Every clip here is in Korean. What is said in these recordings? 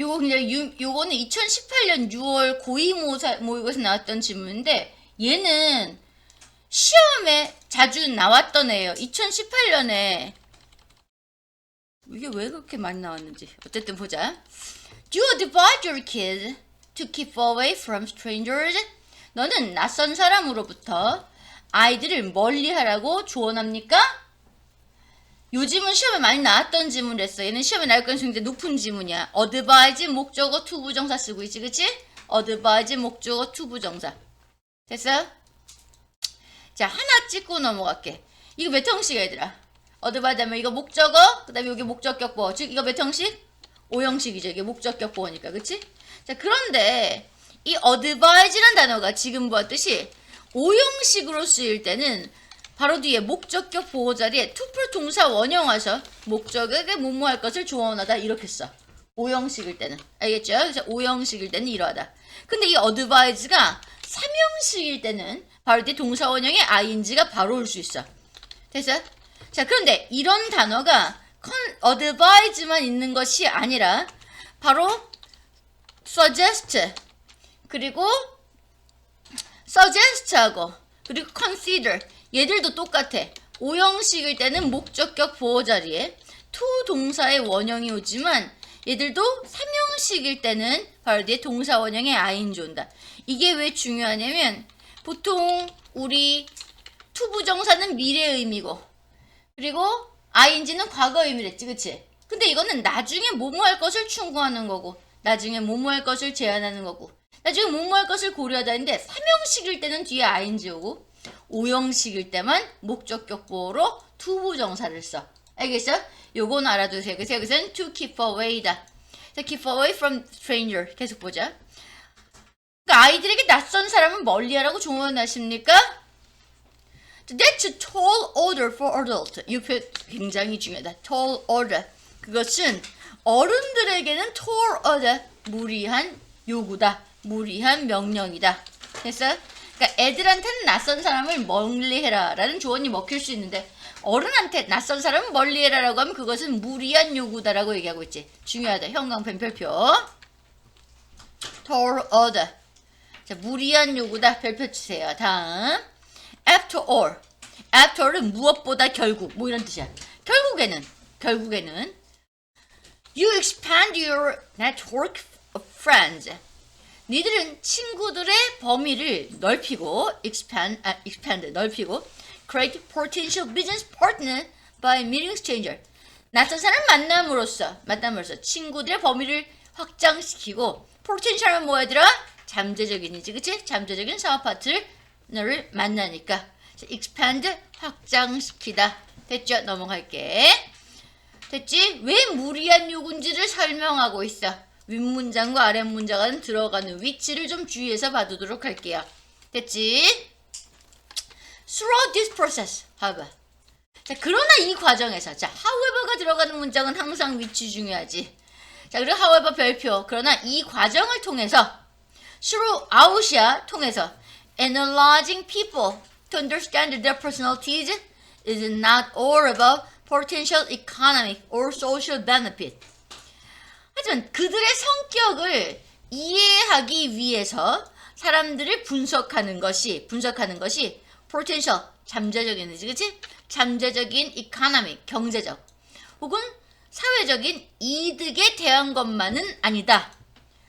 요거 그냥 유, 요거는 2018년 6월 고2 모사, 모의고에서 나왔던 질문인데 얘는 시험에 자주 나왔던 애예요. 2018년에 이게 왜 그렇게 많이 나왔는지 어쨌든 보자. Do you advise your kids to keep away from strangers? 너는 낯선 사람으로부터 아이들을 멀리하라고 조언합니까? 요즘은 시험에 많이 나왔던 했어. 얘는 시험에 나올 가능성이 이제 높은 질문이야. advise 목적어 투부정사 쓰고 있지, 그치? advise 목적어 투부정사. 됐어? 자, 하나 찍고 넘어갈게. 이거 몇 형식 얘들아? advise 하면 이거 목적어, 그 다음에 여기 목적격 보어. 즉, 이거 몇 형식? 5형식이죠. 이게 목적격 보어니까, 그치? 자, 그런데 이 advise라는 단어가 지금 보았듯이 5형식으로 쓰일 때는 바로 뒤에 목적격 보호 자리에 투풀 동사 원형 와서 목적에게 뭐뭐할 것을 조언하다 이렇게 써. 5형식일 때는. 알겠죠? 그래서 5형식일 때는 이러하다. 근데 이 advise가 3형식일 때는 바로 뒤에 동사 원형에 ing가 바로 올 수 있어. 됐어? 자, 그런데 이런 단어가 컨, advise만 있는 것이 아니라 바로 suggest 그리고 suggest하고 그리고 consider 얘들도 똑같아. 5형식일 때는 목적격 보호 자리에 to 동사의 원형이 오지만 얘들도 3형식일 때는 바로 뒤에 동사 원형의 ing 온다. 이게 왜 중요하냐면 보통 우리 to 부정사는 미래 의미고 그리고 ing는 과거 의미랬지, 그치? 근데 이거는 나중에 뭐뭐 할 것을 충고하는 거고, 나중에 뭐뭐 할 것을 제안하는 거고, 나중에 뭐뭐 할 것을 고려하다는데, 3형식일 때는 뒤에 ing 오고, 5형식일 때만 목적격 보호로 투부정사를 써. 알겠어? 요건 알아두세요. 그래서 여기서는 to keep away다. 자, keep away from stranger. 계속 보자. 그러니까 아이들에게 낯선 사람은 멀리하라고 조언하십니까? That's a tall order for adult. 이 표현 굉장히 중요하다. tall order. 그것은 어른들에게는 tall order. 무리한 요구다. 무리한 명령이다. 됐어? 그러니까 애들한테는 낯선 사람을 멀리해라 라는 조언이 먹힐 수 있는데 어른한테 낯선 사람은 멀리해라 라고 하면 그것은 무리한 요구다 라고 얘기하고 있지. 중요하다. 형광펜 별표. tall order. 자, 무리한 요구다. 별표 주세요. 다음. after all. after는 무엇보다 결국. 뭐 이런 뜻이야. 결국에는, 결국에는 you expand your network of friends. 니들은 친구들의 범위를 넓히고 expand, 아, expand 넓히고 create potential business partner by meeting stranger. 낯선 사람 만남으로써 만남으로써 친구들의 범위를 확장시키고 potential은 뭐 얘들아? 잠재적인이지, 그치? 잠재적인 사업 파트너를 만나니까 자, expand 확장시키다. 됐죠? 넘어갈게. 됐지? 왜 무리한 요구인지를 설명하고 있어. 윗문장과 아랫문장은 들어가는 위치를 좀 주의해서 봐두도록 할게요. 됐지? Throughout this process, 봐봐. 자, 그러나 이 과정에서, 자, however가 들어가는 문장은 항상 위치 중요하지. 자, 그리고 however 별표. 그러나 이 과정을 통해서, throughout이야, 통해서, analyzing people to understand their personalities is not all about potential economic or social benefit. 하지만 그들의 성격을 이해하기 위해서 사람들을 분석하는 것이 분석하는 것이 potential 잠재적인 의지 그치? 잠재적인 economic 경제적 혹은 사회적인 이득에 대한 것만은 아니다.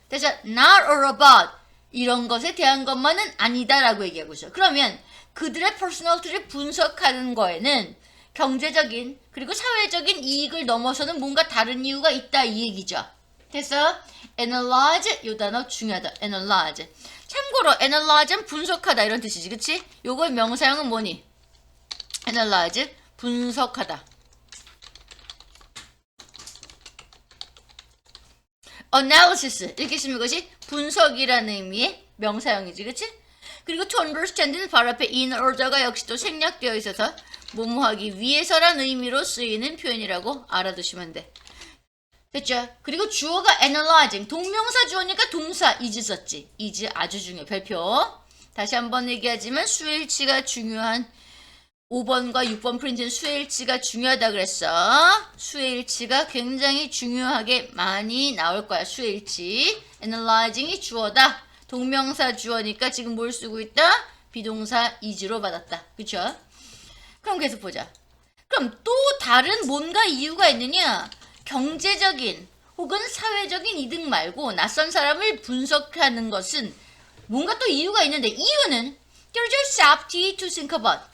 그래서 not all about 이런 것에 대한 것만은 아니다라고 얘기하고 있어요. 그러면 그들의 퍼스널티를 분석하는 거에는 경제적인 그리고 사회적인 이익을 넘어서는 뭔가 다른 이유가 있다 이 얘기죠. 됐어? analyze 요 단어 중요하다. analyze. 참고로 analyze는 분석하다 이런 뜻이지, 그치? 요거의 명사형은 뭐니? analyze 분석하다. analysis 이렇게 쓰면 이것이 분석이라는 의미의 명사형이지, 그치? 그리고 to understand는 바로 앞에 in order가 역시 또 생략되어 있어서 뭐뭐하기 위해서란 의미로 쓰이는 표현이라고 알아두시면 돼. 됐죠? 그리고 주어가 analyzing 동명사 주어니까 동사 is 썼지. is 아주 중요. 별표. 다시 한번 얘기하지만 수일치가 중요한 5번과 6번 프린트는 수일치가 중요하다 그랬어. 수일치가 굉장히 중요하게 많이 나올 거야. 수일치. analyzing이 주어다. 동명사 주어니까 지금 뭘 쓰고 있다? 비동사 이지로 받았다. 그쵸? 그럼 계속 보자. 그럼 또 다른 뭔가 이유가 있느냐? 경제적인 혹은 사회적인 이득 말고 낯선 사람을 분석하는 것은 뭔가 또 이유가 있는데 이유는 there's your safety to think about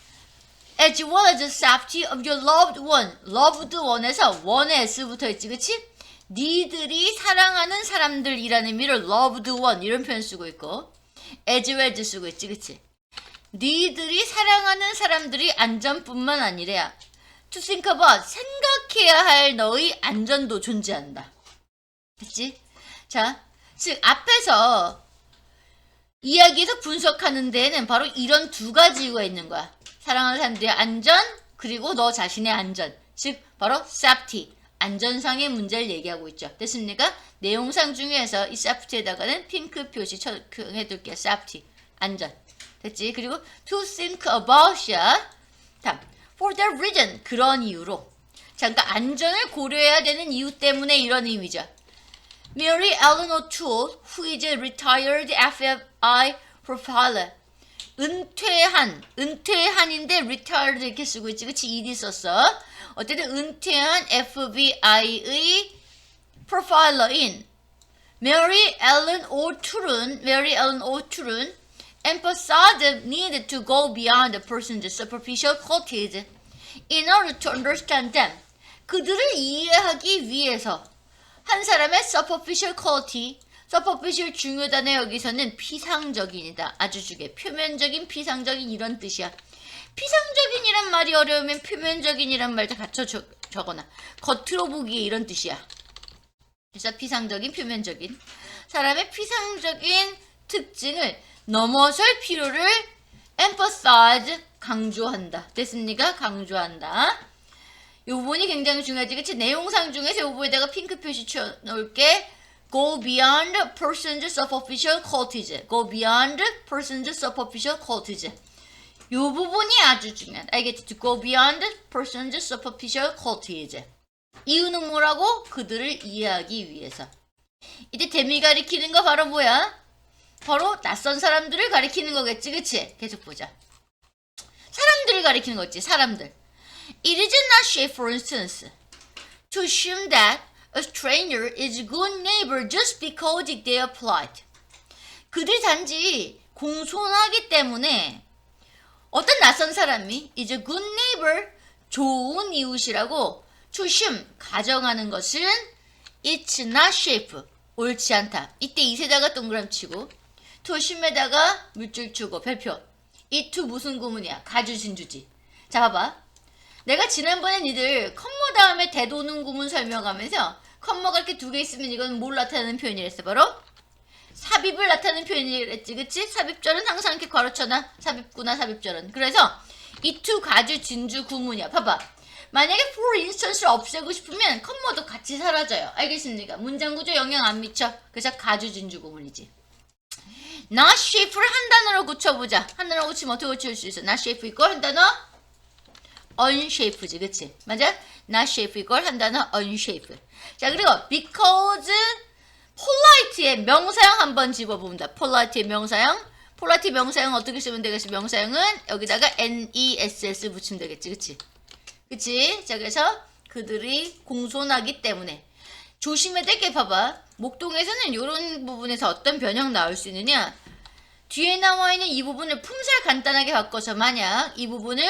as well as the safety of your loved one. loved one에서 one의 s부터 있지, 그치? 니들이 사랑하는 사람들이라는 의미를 loved one 이런 표현 쓰고 있고 as well 쓰고 있지, 그치? 니들이 사랑하는 사람들이 안전뿐만 아니라 about 생각해야 할 너의 안전도 존재한다. 그치? 자, 즉 앞에서 이야기에서 분석하는 데에는 바로 이런 두 가지 이유가 있는 거야. 사랑하는 사람들의 안전 그리고 너 자신의 안전. 즉 바로 safety 안전상의 문제를 얘기하고 있죠. 됐습니까? 내용상 중에서 이 safety에다가는 핑크 표시 쳐 해둘게요. safety 안전. 됐지? 그리고 to think about이야. 다음 for that reason 그런 이유로. 자, 그러니까 안전을 고려해야 되는 이유 때문에 이런 의미죠. Mary Ellen O'Toole, who is a retired FBI profiler. 은퇴한, 은퇴한인데 retired 이렇게 쓰고 있지, 그치? ED 썼어. 어쨌든 은퇴한 FBI의 profiler인 Mary Ellen O'Toole은, Mary Ellen O'Toole은 emphasized the need to go beyond the person's superficial qualities in order to understand them. 그들을 이해하기 위해서 한 사람의 superficial quality, superficial 중요단에 여기서는 피상적인이다. 아주 주게 표면적인, 피상적인 이런 뜻이야. 피상적인이란 말이 어려우면 표면적인이란 말도 갖춰 적, 적어놔. 겉으로 보기 이런 뜻이야. 그래서 피상적인, 표면적인 사람의 피상적인 특징을 넘어설 필요를 emphasize 강조한다. 됐습니까? 강조한다. 이 부분이 굉장히 중요하지. 그치? 내용상 중에서 이 부분에다가 핑크 표시 쳐놓을게. Go beyond person's superficial qualities. Go beyond person's superficial qualities. 이 부분이 아주 중요하다. 알겠지? To go beyond person's superficial qualities. 이유는 뭐라고? 그들을 이해하기 위해서. 이제 데미 가리키는 거 바로 뭐야? 바로 낯선 사람들을 가리키는 거겠지. 그치? 계속 보자. 사람들을 가리키는 거지. 사람들. It is not safe, for instance, to assume that a stranger is a good neighbor just because they are polite. 그들이 단지 공손하기 때문에 어떤 낯선 사람이 is a good neighbor, 좋은 이웃이라고 assume, 가정하는 것은 it's not safe, 옳지 않다. 이때 이세다가 동그라미 치고 assume에다가 물줄 주고 별표. 이 to 무슨 구문이야? 가주 진주지. 자 봐봐. 내가 지난번에 니들 컴머 다음에 대도는 구문 설명하면서 컴머가 이렇게 두 개 있으면 이건 뭘 나타내는 표현이랬어 바로 삽입을 나타내는 표현이랬지 그치? 삽입절은 항상 이렇게 괄호쳐놔 삽입구나 삽입절은 그래서 이투 가주 진주 구문이야 봐봐 만약에 for instance를 없애고 싶으면 컴머도 같이 사라져요 알겠습니까? 문장 구조 영향 안 미쳐 그래서 가주 진주 구문이지 not safe를 한 단어로 고쳐보자 한 단어로 고치면 어떻게 고칠 수 있어? not safe 이걸 한 단어 unshape지, 그치? 맞아? not shape 이걸 한 단어 unshape. 자, 그리고 because polite의 명사형 한번 집어봅니다. polite의 명사형. polite 명사형 어떻게 쓰면 되겠어? 명사형은 여기다가 ness 붙이면 되겠지, 그치? 그치? 자, 그래서 그들이 공손하기 때문에 조심해야 될게 봐봐. 목동에서는 이런 부분에서 어떤 변형 나올 수 있느냐? 뒤에 나와 있는 이 부분을 품살 간단하게 바꿔서 만약 이 부분을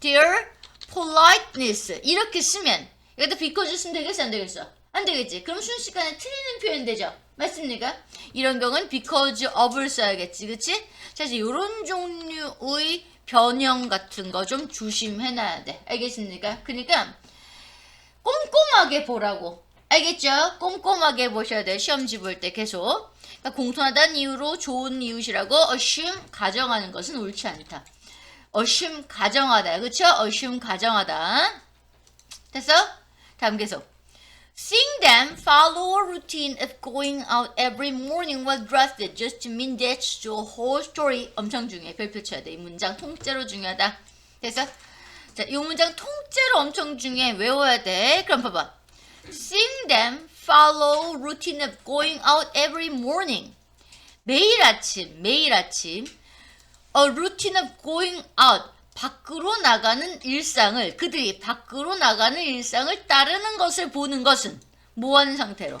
their politeness 이렇게 쓰면 because 쓰면 되겠어 안 되겠어? 안 되겠지? 그럼 순식간에 틀리는 표현 되죠? 맞습니까? 이런 경우는 because of를 써야겠지 그치? 자 이제 이런 종류의 변형 같은 거 좀 조심해놔야 돼 알겠습니까? 그러니까 꼼꼼하게 보라고 알겠죠? 꼼꼼하게 보셔야 돼 시험지 볼 때 계속 그러니까 공손하다는 이유로 좋은 이웃이라고 assume 가정하는 것은 옳지 않다 assume 가정하다. 그쵸? assume 가정하다. 됐어? 다음 계속. Seeing them follow a routine of going out every morning well dressed just to mean that's the whole story. 엄청 중요해. 별표 쳐야 돼. 이 문장 통째로 중요하다. 그래서 자, 이 문장 통째로 엄청 중요해. 외워야 돼. 그럼 봐봐. Sing them, follow routine of going out every morning. 매일 아침, 매일 아침. A routine of going out. 밖으로 나가는 일상을, 그들이 밖으로 나가는 일상을 따르는 것을 보는 것은 뭐 하는 상태로?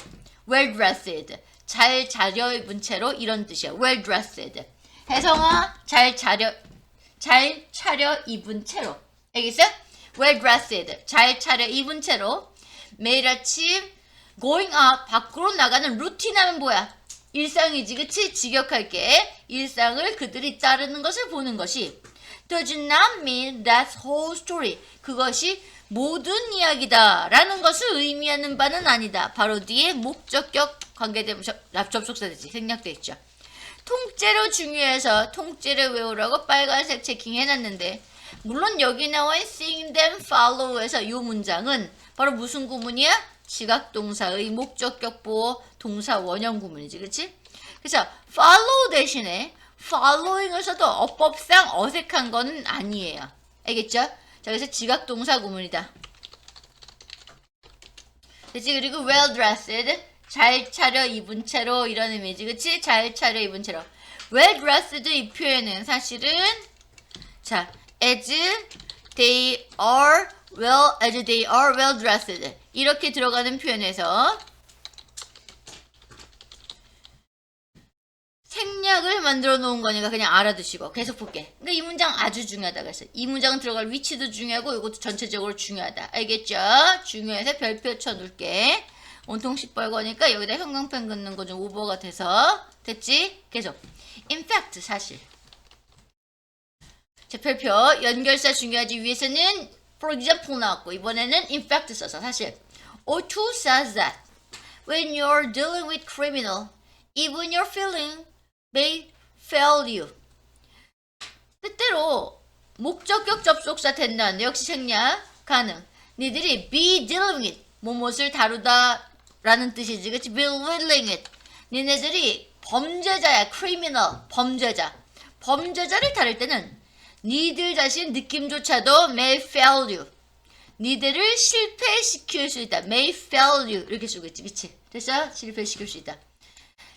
Well dressed. 잘 차려입은 채로 이런 뜻이야. Well dressed. 혜성아, 잘 차려, 잘 차려 입은 채로. 알겠어? Well dressed. 잘 차려 입은 채로. 매일 아침 going out 밖으로 나가는 루틴 하면 뭐야? 일상이지 그치? 직역할게. 일상을 그들이 따르는 것을 보는 것이. Does not mean that whole story 그것이 모든 이야기다 라는 것을 의미하는 바는 아니다. 바로 뒤에 목적격 관계대명 접속사되지. 생략돼 있죠. 통째로 중요해서 통째로 외우라고 빨간색 체킹 해놨는데 물론 여기 나와 있는 sing them follow에서 이 문장은 바로 무슨 구문이야? 지각동사의 목적격 보호 동사 원형 구문이지 그치? 그래서 follow 대신에 following을 써도 어법상 어색한 거는 아니에요 알겠죠? 자 그래서 지각동사 구문이다 그치 그리고 well dressed 잘 차려 입은 채로 이런 의미지 그치? 잘 차려 입은 채로 well dressed 이 표현은 사실은 자 as they are well as they are well dressed 이렇게 들어가는 표현에서 생략을 만들어 놓은 거니까 그냥 알아두시고 계속 볼게. 근데 이 문장 아주 중요하다 그래서 이 문장 들어갈 위치도 중요하고 이것도 전체적으로 중요하다. 알겠죠? 중요해서 별표 쳐둘게. 온통 시뻘거니까 여기다 형광펜 긋는 거 좀 오버가 돼서 됐지? 계속. In fact 사실. 자 별표 연결사 중요하지 위에서는 for example 나왔고 이번에는 in fact 써서 사실. O2 says that when you're dealing with criminal, even your feeling may fail you. 때때로 목적격 접속사 된다는데 역시 생략 가능. 니들이 be dealing with 뭐뭇을 다루다 라는 뜻이지 그치? be dealing with 니네들이 범죄자야 criminal 범죄자 범죄자를 다룰 때는 니들 자신 느낌조차도 may fail you 니들을 실패시킬 수 있다 may fail you 이렇게 쓰겠지 그치? 됐어? 실패시킬 수 있다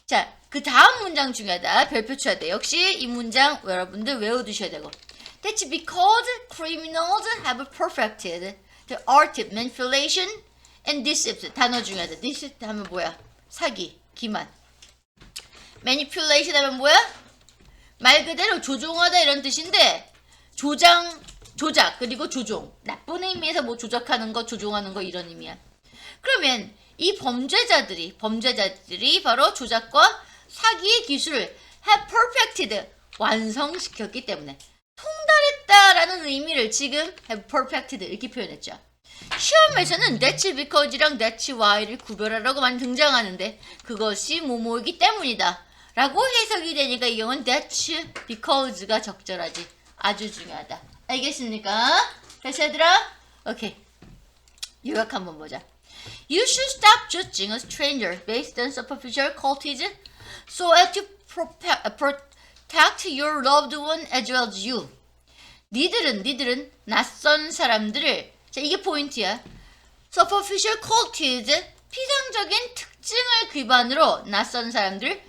자, 그 다음 문장 중요하다. 별표 쳐야 돼. 역시 이 문장 여러분들 외워두셔야 되고. That's because criminals have perfected the art of manipulation and deceit. 단어 중요하다. deceit 하면 뭐야? 사기, 기만. manipulation 하면 뭐야? 말 그대로 조종하다 이런 뜻인데 조장, 조작 그리고 조종. 나쁜 의미에서 뭐 조작하는 거, 조종하는 거 이런 의미야. 그러면 이 범죄자들이 범죄자들이 바로 조작과 사기의 기술을 have perfected 완성시켰기 때문에 통달했다라는 의미를 지금 have perfected 이렇게 표현했죠. 시험에서는 that's because랑 that's why를 구별하라고 많이 등장하는데 그것이 뭐뭐이기 때문이다 라고 해석이 되니까 이 경우는 that's because가 적절하지 아주 중요하다 알겠습니까? 다시 얘들아 오케이 요약 한번 보자 You should stop judging a stranger based on superficial qualities so as to uh, protect your loved one as well as you. 니들은 니들은 낯선 사람들을 자 이게 포인트야. superficial qualities 피상적인 특징을 기반으로 낯선 사람들을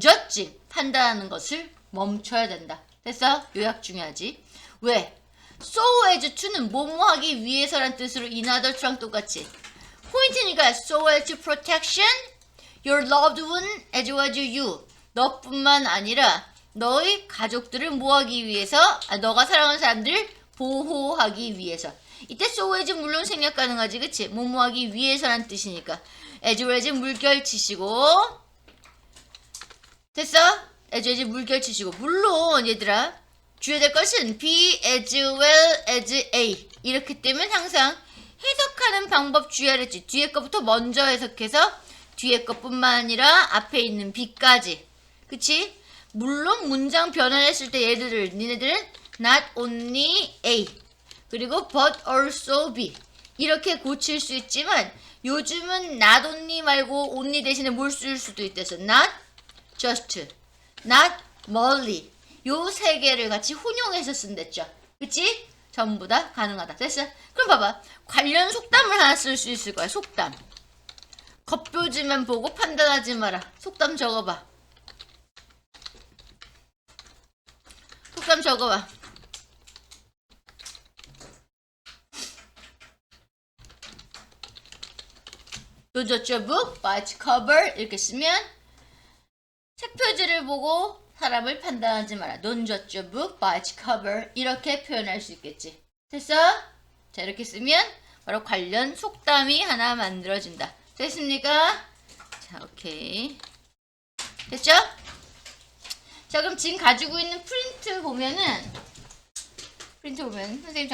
judging 판단하는 것을 멈춰야 된다. 됐어? 요약 중요하지. 왜? so as to는 뭐뭐 하기 위해서란 뜻으로 in order to랑 똑같이 포인트니까 so as to protection your loved one as well as you 너뿐만 아니라 너의 가족들을 뭐하기 위해서 아, 너가 사랑하는 사람들을 보호하기 위해서 이때 so as 물론 생략 가능하지 그치 뭐뭐하기 위해서란 뜻이니까 as well as 물결 치시고 됐어? As well as 물결 치시고 물론 얘들아 주의해야 될 것은 be as well as a 이렇게 되면 항상 해석하는 방법 주의하랬지. 뒤에 것부터 먼저 해석해서 뒤에 것뿐만 아니라 앞에 있는 B까지. 그치? 물론 문장 변환했을 때 얘들을 니네들은 not only A 그리고 but also B 이렇게 고칠 수 있지만 요즘은 not only 말고 only 대신에 뭘 쓸 수도 있대서 not just, not merely 요세 개를 같이 혼용해서 쓴댔죠. 그치? 전부 다 가능하다. 됐어? 그럼 봐봐. 관련 속담을 하나 쓸 수 있을 거야. 속담. 겉표지만 보고 판단하지 마라. 속담 적어봐. 속담 적어봐. A book by its cover 이렇게 쓰면 책 표지를 보고 사람을 판단하지 마라. Don't judge a book by its cover 이렇게 표현할 수 있겠지. 됐어? 자 이렇게 쓰면 바로 관련 속담이 하나 만들어진다. 됐습니까? 자 오케이 됐죠? 자 그럼 지금 가지고 있는 프린트 보면은 프린트 보면 선생님 잠